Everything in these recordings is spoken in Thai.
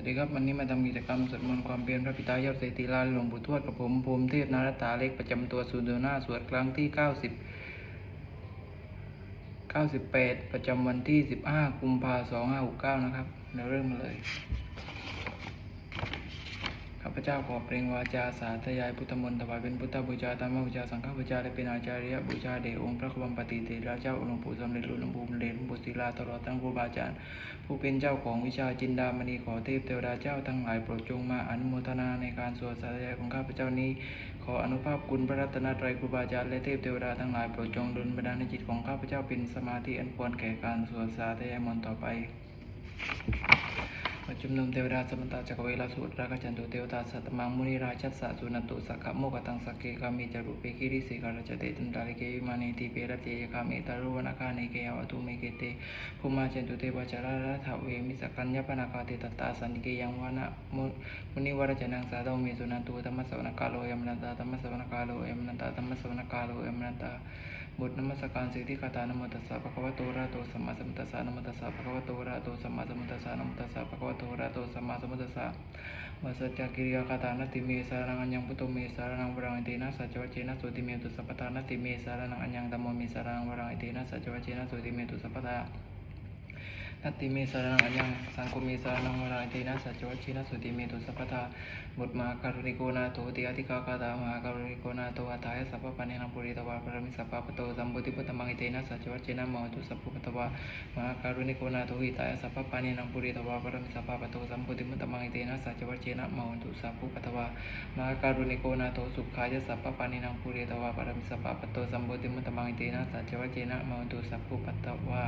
วัสดีครับวันนี้มาทำกิจกรรมสวดมนต์ความเพียรพระพิตายอดเศรษฐีลานหลวงปู่ทวดกับผมภูมิเทพนารตาเล็กประจำตัวศูนย์เดือนหน้าสวดครั้งที่ 90 98 ประจำวันที่ 15 กุมภา259นะครับเดี๋ยวเริ่มเลย ข้าพเจ้าขอเปล่งวาจาสาธยายพุทธมนต์ถวายเป็นพุทธบูชาธรรมบูชาสังฆบูชาและเป็นอาจาริยบูชาแด่องค์พระคัมปฏิเทระเจ้าหลวงปู่สำเร็จหลวงปู่เดชหลวงปู่ศิลาตลอดทั้งครูบาอาจารย์ ผู้เป็นเจ้าของวิชาจินดามณีขอเทพเทวดาเจ้าทั้งหลายโปรดจงมาอนุโมทนาในการสวดสาธยายของข้าพเจ้านี้ ขออนุภาพคุณพระรัตนตรัยครูบาอาจารย์และเทพเทวดาทั้งหลายโปรดจงดลบันดาลในจิตของข้าพเจ้าเป็นสมาธิอันควรแก่การสวดสาธยายมนต์ต่อไป ประชุมนุมเทวดาสมนตาจักรเวลาสุตรากจันตุเทวตาสัตมังมุนิราชัสสะสุนันตุสักขะโมกตังสักเกกามิจารุเปกิริสิการจเตตันตาลิเกวิมานิติเปรตเจยคามิตารุวนาคาเนเกยวตุเมเกเตภูมาจันตุเทวจาราระทะเวมิสกัญญปนาคาเตตตาสันติเกยังวานะมุนิวรจนังสาดมิสุนันตุธรรมสวนกาโลยมนันตาธรรมสวนกาโลยมนันตาธรรมสวนกาโลยมนันตา บทนมัสการสิทธิคาถานมตัสสะภะคะวะโตระโตสัมมาสัมพุทธัสสะนมตัสสะภะคะวะโตระโตสัมมาสัมพุทธัสสะนมตัสสะภะคะวะโตระโตสัมมาสัมพุทธัสสะมัสสะจกิริยาคาถานาติเมสารังอัญญังพุทโธเมสารังวรังอิตินะสัจวัจเจนะสุติเมตุสัพพทานาติเมสารังอัญญังธัมโมเมสารังวรังอิตินะสัจวัจเจนะสุติเมตุสัพพทา นัตติเมสารนังอัญญังสังคุเมสารนังวรายเตนะสัจวัชินะสุติเมตุสัพพทาบุตรมาการุณิโกนาโตติอธิกาคาตามหาการุณิโกนาโตอัตายสัพพปะเนนะปุริตวาปรมิสัพพะปโตสัมบุติปุตมังอิเตนะสัจวัชินะมหตุสัพพุปตวามหาการุณิโกนาโตหิตายสัพพปะเนนะปุริตวาปรมิสัพพะปโตสัมบุติปตตมังอิเตนะสัจวัชินะมหตุสัพพุปตวามหาการุณิโกนาโตสุขายสัพพปเนนะปุริตวาปรมิสัพพะปโตสัมบุติปุตตมังอิเตนะสัจวัชินะมหตุสัพพุปตวา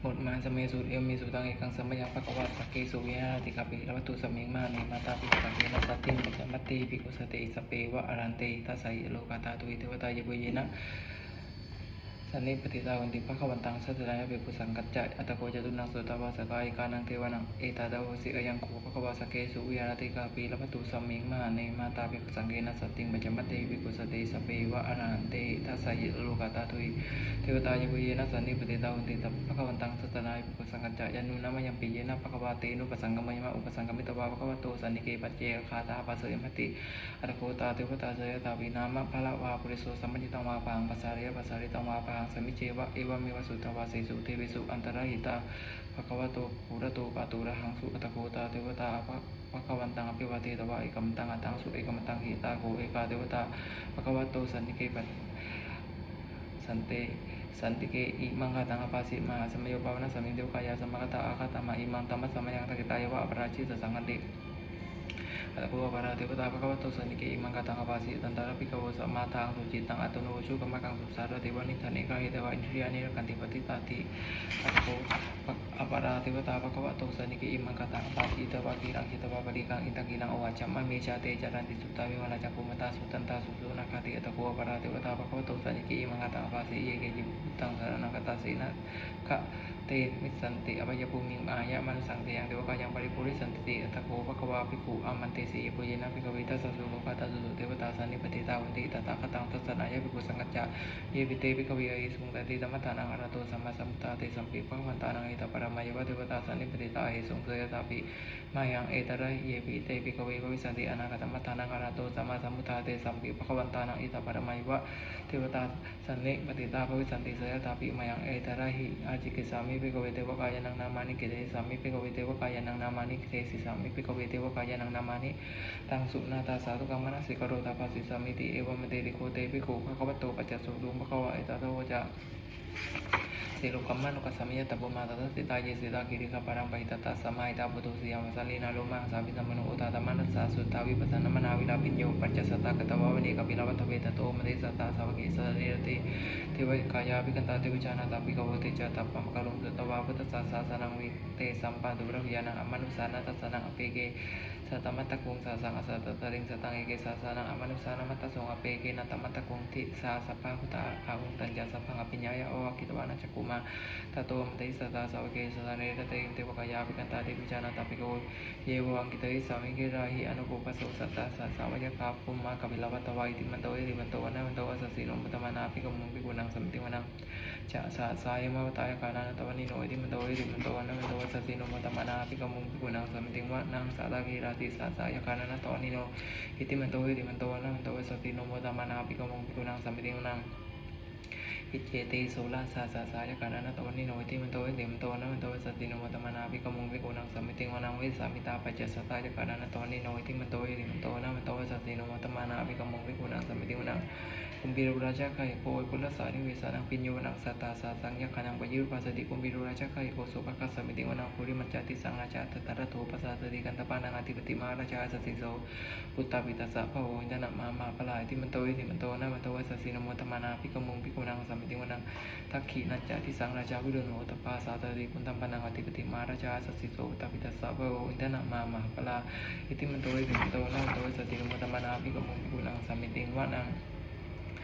หมดมาสเมสุเอมมีสุตังเอกังสมยังปะกวัตสักเกสุวิหารติกาปิละวัตถุสมิงมาเนมาตาปิสังเกนะสัตติมิจมัตติปิกุสติสเปวะอรันเตทัสสยโลกาตาตุวิเทวตายบุเยนะ สันนิปติตาวันติภะคะวันตังสัตตายะเบกุสังกัจจะอัตโกจตุนังสุตวาสกายกานังเทวนังเอตาดาวสิอยังโคภะคะวาสเกสุวิหารติกาปิละวัตุสมิงมาเนมาตาปิสังเกนะสัตติมิจมัตติปิกุสติสเปวะอรันเตทัสสยโลกาตาตุวิเทวตายบุเยนะสันนิปติตาวันติตภะคะวันตังสัตตนายปุสังกัจจะยานุนามยังปิเยนะภะคะวาเตนุปสังกมยมะอุปสังกมิตวาภะคะวะโตสันนิเกปัจเจกคาตาปัสสยมติอัตโกตาเทวตาเสยตาวินามะภะละวาปุริโสสัมมจิตังวาปังปัสสาริยปัสสาริตังวาปังสมิเจวะเอวะเมวสุตวาสีสุเทวิสุอันตรหิตาภะคะวโตปุระโตปะตุระหังสุอัตโกตาเทวตาภะภคะวันตังอภิวาเทตวะเอกมตังอัตตังสุเอกมตังหิตาโกเอกาเทวตาภะคะวโตสันนิเกปัจสันเตสันติเกอิมังคาตังอปาสิมาสมโยปาวนะสมิเดวกายาสมกตาอาคาตามาอิมังตัมมัสสมยังตะกิตายวะอปราชิตสังกันติ ตโกวะปาราเทวตาภะคะวะโตสันติเกอิมังคาตังอปาสิตันตาระปิกโวสัมมาทางสุจิตังอัตโนชุกมะกังสุสารเทวนิธานิกาหิเทวะอินทรียานิรกันติปฏิตาติอัตโกอปาราเทวตาภะคะวะโตสันติเกอิมังคาตังอปาสิตวะกิรังคิตวะปริกังอินตะกิรังอวาจัมมะเมชาเตจารันติสุตตาวิวานาจักขุมตาสุตันตาสุสุนาคาติอัตโกวะปาราเทวตาภะคะวะโตสันติเกอิมังคาตังอปาสิเยเกจิตังสารนักตาสีนะขะเตมิสันติอภัยภูมิงอายะมันสังเตียงเทวกายังปริปุริสันติอัตโกภควาภิกขุอามันเตสีปุยนะภิกขวิทัสสะสุโลกาตาสุสุเทวตาสันนิปติตาวันติตตาคตังทัสสนายะภิกขุสังกัจจะเยวิเตภิกขวิอิสุงตติธรรมทานังอรโตสัมมาสัมพุทธาเตสัมปิภควันตานังเอตปรมัยวะเทวตาสันนิปติตาเอสุงเสยตาปิมายังเอตระเยปิเตภิกขวิภวิสันติอนาคตมัทานังอรโตสัมมาสัมพุทธาเตสัมปิภควันตานังเอตปรมัยวะเทวตาสันนิปติตาภวิสันติเสยตาปิมายังเอตระหิอาจิกิสามิภิกขวิเทวกายนังนามานิกิเตสามิภิกขวิเทวกายนังนามานิเตสิสามิภิกขวิเทวกายนังนามานิตังสุนาตาสาธุกรรมนะสิกโรตาภาสิสามิติเอวมเตติโคเตปิโกภะคะวะโตปัจจสุดุมภะคะวะเอตาโตจะสิรุกรรมนุกัสสมิยตบุมาตตสิตาเยสิตากิริกาปารังปิตตาสมัยตาบุตุสิยามสัลลินาโลมังสาวิสัมมโนอุตตามันัสสาสุตาวิปัสสนามนาวิลาปิญโยปัจจสตากตวะวเนกปิลาวัตเวตโตมเตสตาสาวกิสเนรติเทวกายาภิกันตาเทวิจานาตาปิกวติจตัปปัมกรุงตตวาพุทธสาสานังวิเตสัมปันตุระวิยานังอมนุสานัตสนังอเปเก สัตมัตตกุงสาสังอสัตตตริงสตังเอเกสาสานังอมนุสานามัตตะสงอเปเกนัตมัตตกุงทิสาสัพพังพุทธาอาหุงตัญญาสัพพังอภิญญายะโอวากิตวานัจจกุมาตโตมติสัตตาสาวเกสตาเนรเตมเทวกายาภิกันตาเดวิจานาตาปิโกเยวังกิตติสามิเกราหิอนุปุปโสสัตตาสัสาวยคาปุมมากบิลวัตวาอิติมันโตเอติมันโตวันมันโตวัสสีนมปตมานาภิกมุงภิกุนังสัมติวนังจะสาสายมาวตายกานาตวันนิโนอิติมันโตเอติมันโตวันมันโตวัสสีนโมตมานาภิกมุงภิกุนังสมติวะนังสาตากีราติสาสายคานานตอนิโนอิติมันโตอิติมันโตนะมันโตสติโนโมตมานาภิกขมุงภิกขุนังสัมิติวะนังอิเจติโสลาสาสาสายการนันตวันนิโนติมันโตอิติมันโตนะมันโตสติโนมตมานาภิกมงภิกุนังสัมมิติงวนังวิสามิตาปัจจสตายการนันตวันนิโนติมันโตอิติมันโตนะมันโตสติโนมตมานาภิกมงภิกุนังสัมมิติวนัง คุมบิรุราชาไข่โกยกุลสานิเวสานังปิญโยนังสัตตาสาสังยคานังปยุรปัสสติคุมบิรุราชาไข่โกสุภคัสสมิติวนังภูริมัจจติสังราชาตตระโทปัสสะสติกันตปานังอธิปติมาราชาสสิโสปุตตาปิตัสสะภะโวอินทนะมามาปลายติมันโตอิติมันโตนะมันโตสติโนมตมนาภิกมุงภิกุนังสัมมิติวนังทักขีนัจจาทิสังราชาวิโรโนตปาสาตติคุณตัมปนังอธิปติมาราชาสสิโสตปิตัสสะภะโวอินทนมามาปลาอิติมันโตอิติมันโตนะมันโตสติโนมตมนาภิกมุงภิกุนังสัมมิติวนังปัจจิมัจจติสังราชาวิรูปโตนะคานาติปติมาราชาสถิตปิตัสสะภะวิญญาณมามปายที่มันโตยติมันโตนะโตยะสัสสิโนมุตตมนาภิกมุงภิกนังสมิติวนังอุตรัญจติสังราชาวิโรตปาสัสติยะคานาติปติมาราชาสัสสิโสตปิตัสสะภวอินทนามามาปลายที่มันมะมุตตมนาภิกมุงภิกนังสัมมิติวนัง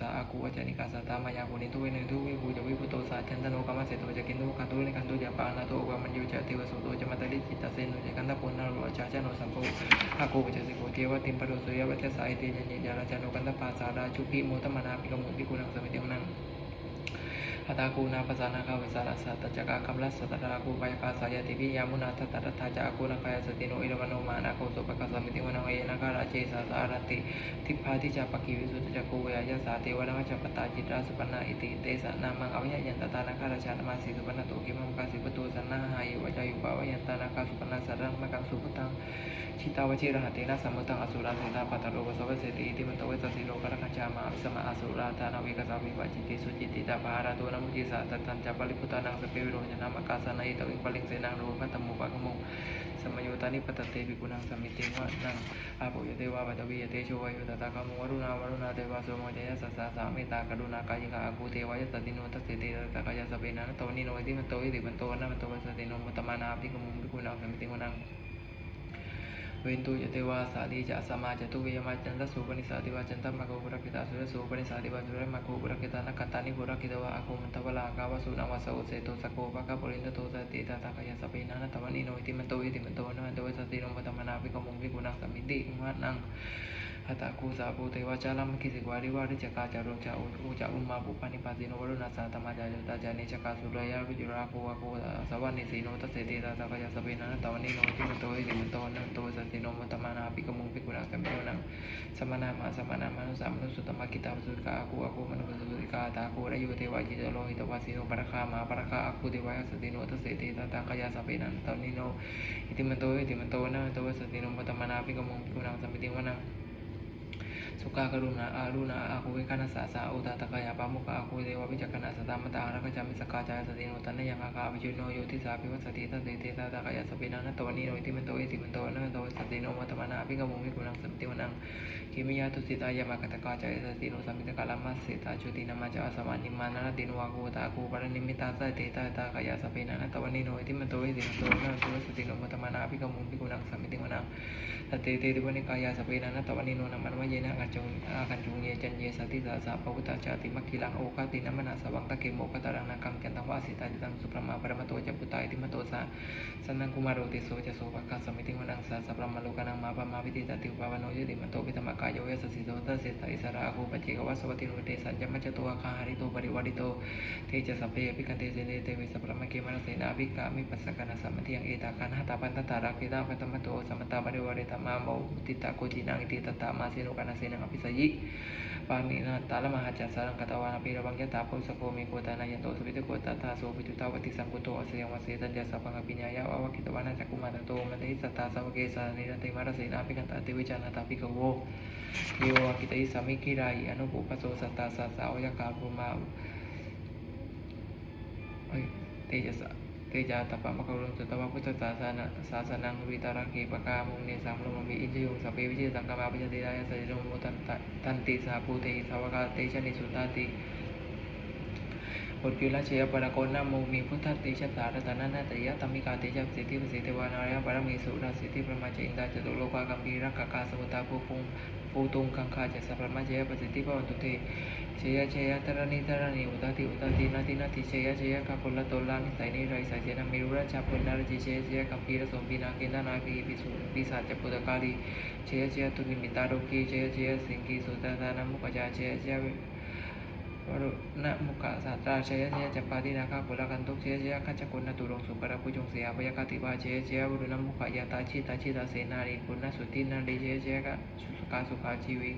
สายาวินุสาอากูวจนิกาสตามายาปุณิทุเวนิทุวิภูจวิพุโตสาจันตโนกามเสตุจะกินทุกันตุนิกันตุจะปานาโตวามันยูจะเทวสุโตจะมัตติจิตาเซนุจะกันตะปุณณโรจาจโนสัมโพอากูจะสิโกเทวติมปโรสุยวัจสายเตจันยิยาราจโนกันตะปาสาราชุปิโมตมนาปิกมุปิกุลังสมิตินัง อัตากูนาปสานาคาวิสารสัตจักาคัมลัสสตตรากูปยกาสายติวิยามุนาทัตตรัตถาจักกูนาคายสติโนอิรวโนมานาโคสุปกสมิติวนังเอนาคาราเจสาสารติทิพาทิจาปกิวิสุตจักกูเวยายาสาเทวนาคจัปตาจิตราสุปนาอิติเตสนามังอวิยยันตตานาคาราชานามาสีสุปนาโตกิมังกาสิปตุสันนาหายวจายุปาวยันตานาคาสุปนาสารังมะกังสุปตังชิตาวชิรหัตถนะสัมมุตังอสุราเสนาปัตตโรวสวเสติอิติมันตเวสสิโลกรักขจามาสมาอสุราธานาวิกสาวิวาจิติสุจิติตาภาราโตนมุจิสาตัตันจัปลิพุตานังสเปวิโรจนามกาสนาอิตวิปลิงเสนังโรพัตมุปะกมุงสมโยตานิปตเตปิกุนังสมิติวะนังอาปุยเตวะปัตวิยเตโชวายุตตะกามวรุณาวรุณาเทวะโสมจยสัสสะสามตตากรุณากายิกาอากูเทวายสติโนตัสสิตตะกายสเปนะโตนิโนอิติมันโตอิติมันโตนะมันโตวัสติโนมุตตมานาภิกมุงภิกุนังสมิติวะนัง เวนตุยเทวาสาลีจะสมาจตุเวยมาจันทสุปนิสาติวาจันทมะโกบุรกิตาสุรสุปนิสาติวาจุรมะโกบุรกิตานักตานิบุรกิตวะอาคุมันตวะลากาวสุนาวาสอุเสตุสโกปะกะปุรินตุสติตาตากายสัพพินานะตวันิโนติมันโตอิติมันโตนะโดยสติโนมตมนาภิกมุงภิกุนังสมิติมันัง อัตตาคูสาภูเทวจาลามกิสิกวาริวาริจกาจารุจาอุจาอุมาปุปานิปาติโนวรุณาสาตมาจาจุตาจานิจกาสุรยาวิจุราภูวะภูสวันิสีโนตัสเสติตาตากาสเปนะนัตวันิโนอิติมันโตอิติมันโตนะโตสติโนมตมานาภิกมุงภิกุนังสมิตินังสมนามาสมนามานุสามนุสุตมะกิตาสุกาคูอาคูมนุสุติกาตาคูระยุเทวาจิตโลหิตวาสิโนปรคามาปรคาอาคูเทวายสติโนตัสเสติตาตากายสเปนะตวันิโนอิติมันโตอิติมันโตนะโตสติโนมตมานาภิกมุงภิกุนังสมิติวนัง สุขากรุณาอารุณาอาคุเวคานาสาสาอุตตะกายาปามุขอาคุเทววิจักขณาสตามตารักจามิสกาจายสติโนตันนยังอาคาวิจุโนโยติสาภิวัสติตัสเตเตตาตากายสเปนานะตวนีโนติมันโตอิติมันโตนะโตสติโนมัตมนาภิกมุงภิกุนังสมิติวนังกิมิยาตุสิตายามากตะกาจายสติโนสัมิตกาลามัสสิตาจุตินามาจาสมานิมานาติโนวากูตากูปรนิมิตาสเตตาตากายสเปนานะตวนีโนอิติมันโตอิติมันโตนะโตสติโนมัตมนาภิกมุงภิกุนังสมิติวนัง สติเตติวนิกายาสเปนานะตวนิโนนามันวเยนะกันจงอากันจงเยจันเยสติสาสะปะวุตาจาติมัคคิลังโอคาตินัมนาสวังตะเกโมกตารังนาคัมกันตังวาสิตาจิตังสุปรมาปรมโตจะปุตตาอิติมโตสะสันนังกุมารโติโสจะโสภคัสมิติวนังสาสัพพมโลกนังมาปะมาวิติตติอุปาวโนยติมโตปิตมกายโยสสิโตตเสตอิสระอากูปัจเจกวัสวัติโนเตสัญจมัจจตัวคาหาริโตปริวัติโตเทจะสัพเพปิกันเตเสเนเตวิสัพพมะเกมารเสนาภิกามิปัสสกนาสัมมติยังเอตาคันหตาปันตตารักขิตาปัตมโตสัมมตาปริวาริตมาโมติตาโกจินังอิติตตามาเสโนกานาเสนังอภิสยิปานินาตาลมหาจัสสารังกตวานาปีระวังยะตาพุสโกเมโกตานายันโตสุวิตโกตาทาโสปิตุตาวติสังกุโตอเสยังวเสตัญญาสัพพังอภิญญายะวะวะกิตวานาจักกุมารโตมันเตสัตตาสาวเกสานิรันติมารเสนาภิกันตติวิจานาตาภิกโวโยวะกิตอิสามิกิรายอนุปุปโสสัตตาสัสสาวยกาภูมาเอ้ยเตจสะ เตจาตปะมะกรุณสุตวะพุทธศาสนาศาสนังวิตารังเกปกามุงเนสามลมมีอินทยุงสัพเพวิจิตังกามาปิจติดายสัจโนมุตันตันติสาภูเตสาวกาเตชะนิสุตาติบุตรกิลเชยปรากนาโมมีพุทธติชสารตนานาตยะธรรมิกาติจักสิทธิประสิทธิวานารยปรมีสุราสิทธิประมาจินดาจตุโลกากัมพีรักกาสมุตาภูปุง ภูตุงคังคาจัสสะประมาเจยประสิทธิภวันตุเตเชยเชยตระนิตระนิอุตติ รุณมุขสัตราเชยเชยจัปปาตินาคาปุระกันตุกเชยเชยขัจกุณตุรงสุกระพุจงเสียพยคติวาเชยเชยวรุณมุขยาตาชิตาชิตาเสนารีปุณสุตินารีเชยเชยกะสุสกาสุขาชีวิ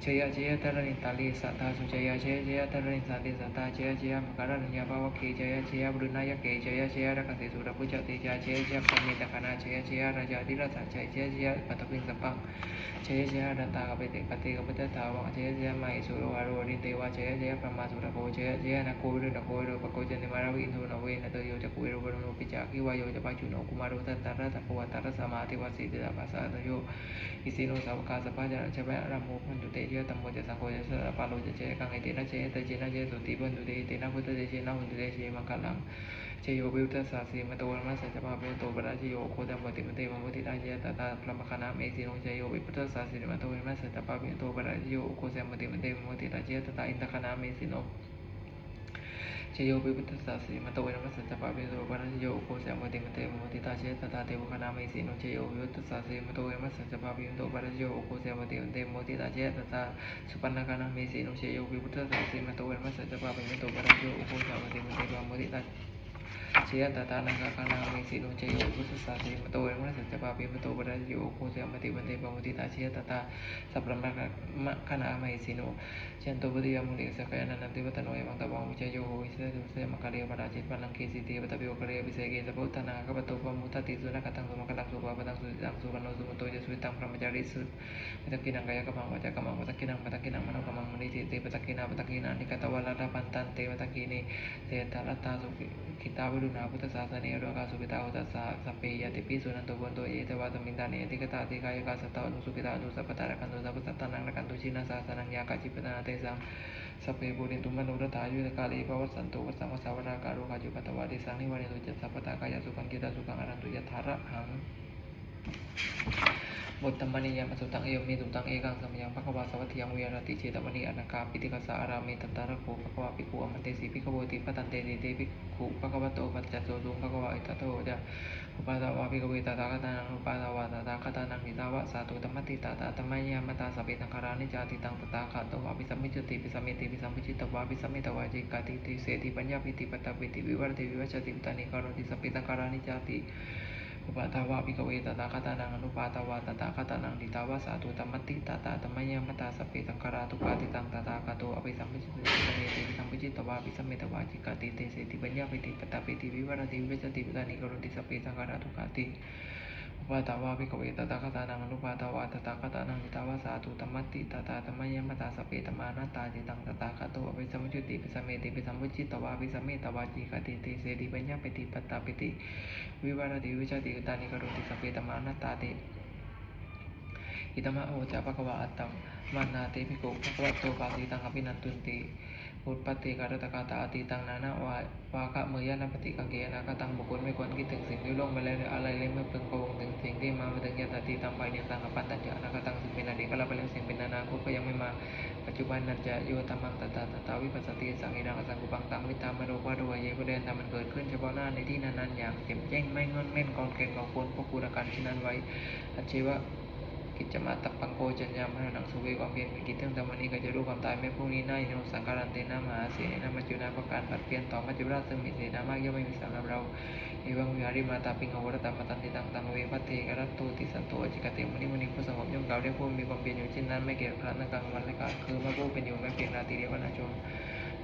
เชยเชยตระนิตาลีสัตตาสุเชยเชยเชยตระนิสันติสัตตาเชยเชยมการัญญาภาวคีเชยเชยวรุณายเกเชยเชยรักสิสุรพุจติจาเชยเชยปณิตคณาเชยเชยราชาธิราชเชยเชยเชยปัตตปิงสปังเชยเชยดันตากเปติปฏิกปฏิตาวังเชยเชยไมสุโรวารุริเตวะเชยเชยปรมาสุรโกเชเชนะโกวิรุนะโกวิรุปะโกเจนิมาราวิอินทุนเวนะเตโยจะกุวิรุวรุโนปิจากิวายโยจะปาจุโนกุมารุตันตระตะโวัตระสมาติวัสิติตาภาษาตโยอิสิโนสาวกาสปะจาระเชยรัมโมพันตุเตเยตัมโมจะสังโฆจะสระปาโลจะเชกังเอเตนะเชยเตเจนะเชสุติปันตุเตเตนะพุทธเตเชนะพันตุเตเชมังคลัง ชยโยวิวทัสสาสีมโตวรมัสสัจจภาเปโตปราชโยโคตัมปติมเตมมุติตาเจตตาพระมคณาเมสีนเชยโยวิพุทธสาสีมโตวรมัสสัจจภาเปโตปราชโยโคเสมติมเตมมุติตาเจตตาอินทคณาเมสีนเชยโยวิพุทธสาสีมโตวรมัสสัจจภาเปโตปราชโยโคเสมติมเตมมุติตาเจตตาเทวคณาเมสีนเชยโยวิพุทธสาสีมโตวรมัสสัจจภาเปโตปราชโยโคเสมติมเตมมุติตาเจตตาสุปันนคณาเมสีนเชยโยวิพุทธสาสีมโตวรมัสสัจจภาเปโตปราชโยโคเสมติมเตมมุติตา เชียตาตานังกาคานาเมสิโนเจโยพุทธสาสีมโตเอมะสัจจปาปิมโตปะระโยโคเสมติวันเตปมุติตาเชียตาตาสัพพมะมะคณาเมสิโนเชนโตปฏิยามุติสกายนันติวัตโนเอมังตะวังวิจโยโหวิเศษเสมะกะเรียปะราจิตปัลังเคสิติปะตะปิโอคะเรวิเศเกสะพุทธนาคปะโตปะมุตติสุนักตังสุมะกะลังสุปะปะตังสุตังสุปะโนสุมโตจะสุตังพระมจาริสุปะตะกินังกายกะมังวะจักะมังปะตะกินังปะตะกินังมโนกะมังมุนิติเตปะตะกินาปะตะกินานิกตวะลาตะปันตันเตปะตะกินีเตตะละตาสุขิตาวิรุณาพุทธศาสเนโรกาสุขิตาอุตสาสัมเพยติปิสุนันโตวันโตเอตวะตมินตานิติกตาติกายกาสตานุสุขิตานุสัพตาระกันตุสัพพสัตตานังระกันตุชินาสาสนังยากาจิปตนาเตสังสัพเพบุรินตุมันรธายุตกาลีภวัสันตุวสังวสาวนาการุกาจุปัตวาติสังนิวานิตุจัตสัพพตากายสุขังกิตาสุขังอรันตุยถาระหัง บทธรรมนิยามสุตังเอวมีสุตังเอกังสมยังภควาสวัตยังเวียรติเจตวณีอนาคาปิติกสาอารามิตันตาระโคภควาปิกุอมันเตสีปิขโวติปตันเตติเตปิกุภควโตปัจจโตสุงภควาอิตโตเดะอุปาตาวาปิกเวตาตากตานังอุปาตาวาตาตากตานังนิตาวะสาตุธรรมติตาตาธรรมยามตาสเปตังคารานิจาติตังตตาคาตวาปิสัมมิจติปิสัมมิติปิสัมมิจิตวาปิสัมมิตวาจิกาติติเสติปัญญาปิติปตตปิติวิวัรติวิวัชติปตานิการติสเปตังคารานิจาติ อุปาทาวะปิกเวตตาคตานังอนุปาทาวะตตาคตานังดิตาวะสาตุตัมมติตตาตัมมยมตาสพเพสังคาราตุปาติตังตตาคาโตอภิสัมปิจิตติเนติสัมปิจิตตวาภิสัมเมตวาจิกาติเตเสติปัญญาปิติปตาปิติวิวรติวิเวชติปตานิกรุติสพเพสังคาราตุกาติ อุปาทาวะปิกเวตตาคตานังอนุปาทาวะตตาคตานังดิตาวะสาตุตมมติตาตาตัมมยมตาสเพตมานาตาติตังตตาคาโตอภิสัมจิตติภิสัมเมติภิสัมปิจิตตวาภิสัมเมตวาจิกติเตเสติปัญญาปิติปตตาปิติวิวารติวิชาติอุตานิกรุติสัพเพตมานาตาติอิตมะโอจาภควาอัตตัมมานาติภิกขุภควะโตปาติตังอภินันตุนติ อุปติการตกาตาอติตังนานาวาวาคะเมยานปฏิกังเกนะกตังบุคคลไม่ควรคิดถึงสิ่งที่ล่วงไปแล้วหรืออะไรเลยเมื่อเพิ่งพระองถึงสิ่งที่มาไม่ถึงยตติตังไปเนี่ยตังกับปันตัญญานะกตังสิ่งเป็นอดีตก็เราไปแล้วสิ่งเป็นอนาคตก็ยังไม่มาปัจจุบันนั้นจะโยธรรมังตตาตตาวิปัสสติสังเอนังสังกุปังตังวิตามโรวาโดยเยกุเดนทำมันเกิดขึ้นเฉพาะหน้าในที่นั้นๆอย่างเจ็บแจ้งไม่งอนเม่นกองเก่งกองควรพวกคุณอาการที่นั้นไว้อัจฉริวะ กิจจมาตับปังโกจัญญามรณังสุเวความเพียรมีกิจเรื่องธรรมนี้ก็จะรู้ความตายไม่พรุ่งนี้น่าอินโนสังการันเตนะมหาเสนามัจจุนาประการผัดเปลี่ยนต่อมัจจุราชซึ่งมีเสนามากย่อมไม่มีสำหรับเราเอวังวิหาริมาตาปิงโหรตามาตันติตังตังเวพัตเตกรัตโตติสันโตอจิกเตมุนิมุนิผู้สงบย่อมกล่าวได้ผู้มีความเพียรอยู่เช่นนั้นไม่เกี่ยวกับพระนักกลางวันและกลางคือมื่อผู้เป็นอยู่ไม่เพียงราตรีเดียวกันชม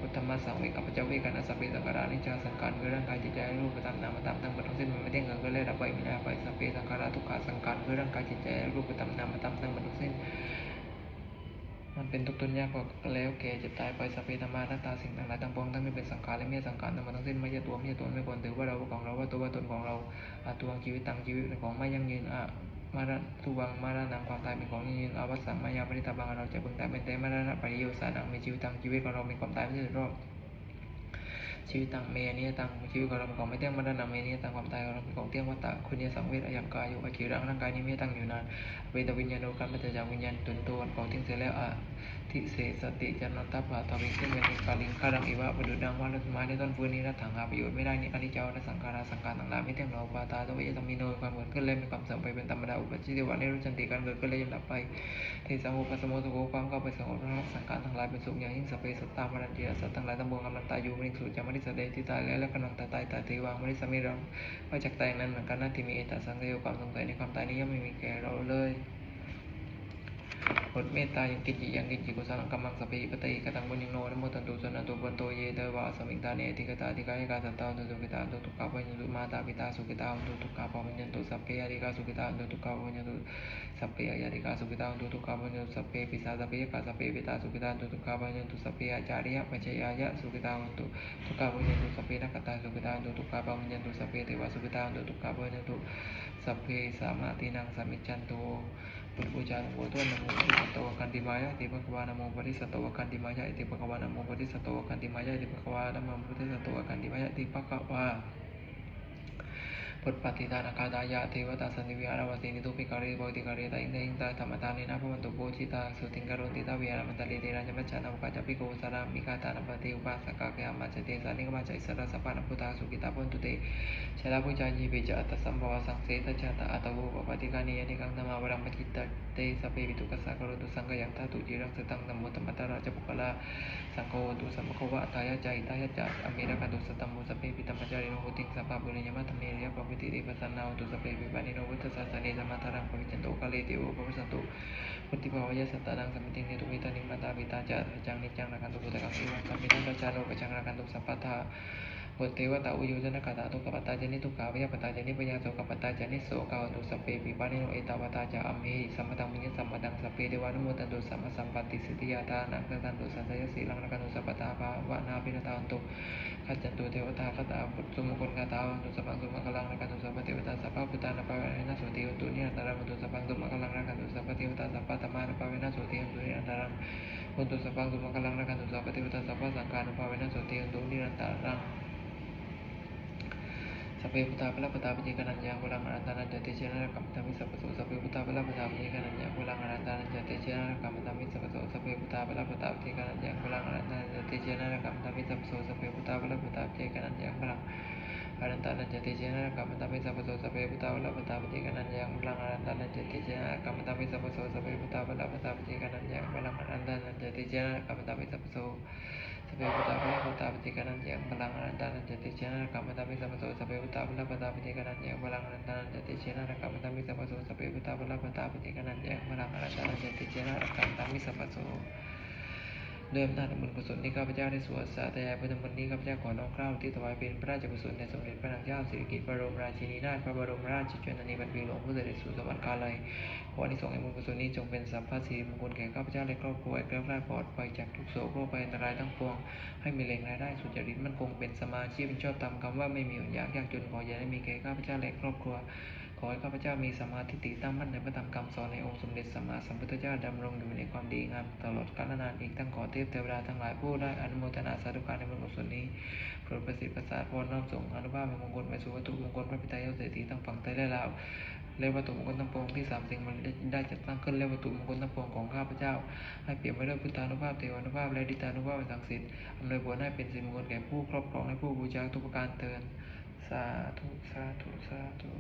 พุทธมาสังเวกับพระเจ้าเวกันอสัพเพสังขารานิจาสังขารคือร่างกายจิตใจรูปตามนามตามทั้งหมดทั้งสิ้นมันไม่เที่ยงกิดก็เลยดับไปไม่ได้ไปสัพเพสังขาราทุกขาสังขารคือร่างกายจิตใจรูปตามนามตามทั้งหมดทั้งสิ้นมันเป็นทุกข์ทนยากกว่าแล้วแก่เจ็บตายไปสัพเพธรรมานัตตาสิ่งต่างๆทั้งปวงทั้งนี้เป็นสังขารและไม่สังขารทั้งหมดทั้งสิ้นไม่ใช่ตัวไม่ใช่ตนไม่ควรถือว่าเราว่าของเราว่าตัวว่าตนของเราอาตัวชีวิตตังชีวิตของไม่ยั่งยืนอะ มาระทุวังมารานังความตายเป็นของยั่งยืนอวัสสังมายาปริตาบังเราจะพึ่งตายเป็นแต่มาระปริโยสานังมีชีวิตตังชีวิตของเราเป็นความตายไม่ใช่รอบ ชีวิตตังเมเนิยตังชีวิตของเราของไม่เที่ยงมรณะเมเนิยตังความตายของเราของเที่ยงวัฏฏะคุณยสังเวชอยังกายอยู่อาชีรังร่างกายนี้ไม่ตั้งอยู่นานเวทวิญญาณโลกันปัจจากวิญญาณตุนตัวของเทิ้งเสียแล้วอะทิเสสติจันนตัปปะทวิงขึ้นเวนิกาลิงคารังอิวะประดุดังว่ารัตไม้ในต้นฟื้นนี้รัตถังหาประโยชน์ไม่ได้นี่อนิจจาวและสังขาราสังขารต่างๆไม่เที่ยงเราปาตาตัวเยตมิโนความเกิดขึ้นเลยมีความเสื่อมไปเป็นธรรมดาอุปจิติวะในรู้จันติการเกิดขึ้นเลยย่อมดับไปเทสมุปัสสโมสุโขความเข้าไปสงบระสังขารทั้งหลายเป็นสุขอย่างยิ่งสพเปสัตตามรันติสัตว์ทั้งหลายทั้งปวงกำลังตายอยู่ไมริสุดจามิสเดที่ตายแล้วและกนังตาตายตายเทวางมริสมิรังมาจากตายนั้นเหมือนกันนะที่มีเอตสังเกตความสงสัยในความตายนี้ย่อมไม่มีแก่เราเลย บทเมตตายังกิจยังกิจกุศลกัมมังสเปปติกตังบุญิโนนโมตันตุสนันตุบันโตเยเตวะสมิงตาเนติกตาติกายกาสัตตาตุสุกิตาตุทุกาปัญญตุมาตาปิตาสุกิตาตุทุกาปัญญตุสัพเพยาริกาสุกิตาตุทุกาปัญญตุสัพเพยาริกาสุขิตาตุทุกาปัญญตุสัพเพปิสาสัพเพยกาสัพเพปิตาสุขิตาตุทุกาปัญญตุสัพเพอาจาริยะปัจจยายะสุขิตาตุทุกาปัญญตุสัพเพนักตาสุขิตาตุทุกาปัญญตุสัพเพเทวสุขิตาตุทุกาปัญญตุสัพเพสามาตินังสมิจันตุ บูชาหลวงปู่ทวดนโมปฏิสัตวกันติมายะติภควานโมปฏิสัตวกันติมายะติภควานโมปฏิสัตวกันติมายะติภควานโมปฏิสัตวกันติมายะติภควา พุทธปฏิทานคาตายะเทวตาสันนิวิหารวสินิทุปิการิโพติการิตาอินเตอิงตาธรรมตานินาภวันตุโพชิตาสุติงการุนติตาวิหารมันตลิเตระจัมปชานุกาจัปิโกสารามิกาตานปติอุปาสกะเกยามาจเตสานิกมาจอิสระสัพพานพุทธาสุกิตาพุนตุเตชลาพุจายีเบจอัตตสัมภวสังเสตจาตาอัตโวปปฏิกานิยนิกังธรรมาวรังปจิตตเตสเปวิตุกัสสะกรุตุสังกยังทาตุจิรังสตังธรรมธรรมตาราจปุกลาสังโฆตุสัมภควะตายะจายตายะจาอเมรกันตุสตัมมุสเปปิตัมปจาริโนโหติงสัพพะบุญญมัตเมริยะปวิติติปัสสนาตุสเปปิปานิโนวุตสัสสะเนสมาทารังปวิจันโตกาเลติโอปวิสันตุพุทธิภาวะสัตตานังสมิติงเนตุมิตานิมาตาปิตาจัตจังนิจังนักันตุพุทธกังสิวังสัมมิทังปจาโรปจังนักันตุสัพพะทา บทเทวตาอุโยจนะกาตาตุกปตาเจนิทุกาวิยปตาเจนิปยาโสกปตาเจนิโสกาวตุสเปปิปานิโนเอตาวตาจาอัมเหสัมปตังมิญสัมปตังสเปเดวานุโมตันตุสัมมาสัมปติสิทธิยาตานังตันตุสัสยสีลังรักันตุสัพตาภาวนาปินตาอันตุขัจจันตุเทวตาคตาบุตรสมงคลคาตาอันตุสัพพังสุมะกลังรักันตุสัพพเทวตาสัพพพุทธานาภาเวนะโสติอันตุนิอันตรังอันตุสัพพังสุมะกลังรักันตุสัพพเทวตาสัพพธรรมานาภาเวนะโสติอันตุนิอันตรังอันตุสัพพังสุมะกลังรักันตุสัพพเทวตาสัพพสังฆานาภาเวนะโสติอันตุนิอันตรัง สัพเพพุทธาพระปตาปิจิกนัญญาภลังอนันตานันจติเชนะกรรมตามิสัพพโสสัพเพพุทธาพระปตาปิจิกนัญญาภลังอนันตานันจติเชนะกรรมตามิสัพพโสสัพเพพุทธาพระปตาปิจิกนัญญาภลังอนันตานันจติเชนะกรรมตามิสัพพโสสัพเพพุทธาพระปตาปิจิกนัญญาภลังอนันตานันจติเชนะกรรมตามิสัพพโสสัพเพพุทธาพระปตาปิจิกนัญญาภลังอนันตานันจติเชนะกรรมตามิสัพพโสสัพเพพุทธาพระปตาปิจิกนัญญาภลังอนันตานันจติเชนะกรรมตามิสัพพโสสัพ เพพุทธาพระพุทธาปฏิกานันยังพลังอนันตานันจติเชนะกรรมตามิสัพพโสสัพเพพุทธาพระพุทธาปฏิกานันยังพลังอนันตานันจติเชนะกรรมตามิสัพโสสเพพุทธาพระพุทธาปฏิกนันยังพลังอนันตานันจติเชนะกรรมตามิสัพพโส ด้วยอำนาจแห่งบุญกุศลที่ข้าพเจ้าได้สวดสาธยายพุทธมนต์นี้ข้าพเจ้าขอน้อมกล้าที่ถวายเป็นพระราชกุศลในสมเด็จพระนางเจ้าสิริกิติ์บรมราชินีนาถพระบรมราชชนนีพันปีหลวงผู้เสด็จสู่สวรรคาลัยขออนิสงส์แห่งบุญกุศลนี้จงเป็นสัมภาระสิริมงคลแก่ข้าพเจ้าและครอบครัวแกล้วกล้าปลอดภัยจากทุกโศกโรคภัยอันตรายทั้งปวง ให้มีแหล่งรายได้สุจริตมั่นคงเป็นสมาชีพเป็นชอบตามคำว่าไม่มีอดอยากยากจนขออย่าได้มีแก่ข้าพเจ้าและครอบครัว ขอให้ข้าพเจ้ามีสมาธิติตั้งมั่นในพระธรรมคำสอนในองค์สมเด็จสัมมาสัมพุทธเจ้าดำรงอยู่ในความดีงามตลอดกาลนานอีกทั้งขอเทพเทวดาทั้งหลายผู้ได้อนุโมทนาสาธุการในบุญกุศลนี้โปรดประสิทธิ์ประสาทพรน้อมส่งอนุภาพแห่งมงคลไปสู่วัตถุมงคลพระพิตายาเศรษฐีทั้งฝั่งไทยและลาวและวัตถุมงคลทั้งปวงที่สามสิ่งมันได้จัดตั้งขึ้นและวัตถุมงคลทั้งปวงของข้าพเจ้า ให้เปลี่ยนไปด้วยพุทธานุภาพเทวานุภาพและดิตานุภาพอันศักดิ์สิทธิ์อำนวยผลให้เป็นสิริมงคลแก่ผู้ครอบครองและผู้บูชาทุกประการเทินสาธุสาธุสาธุ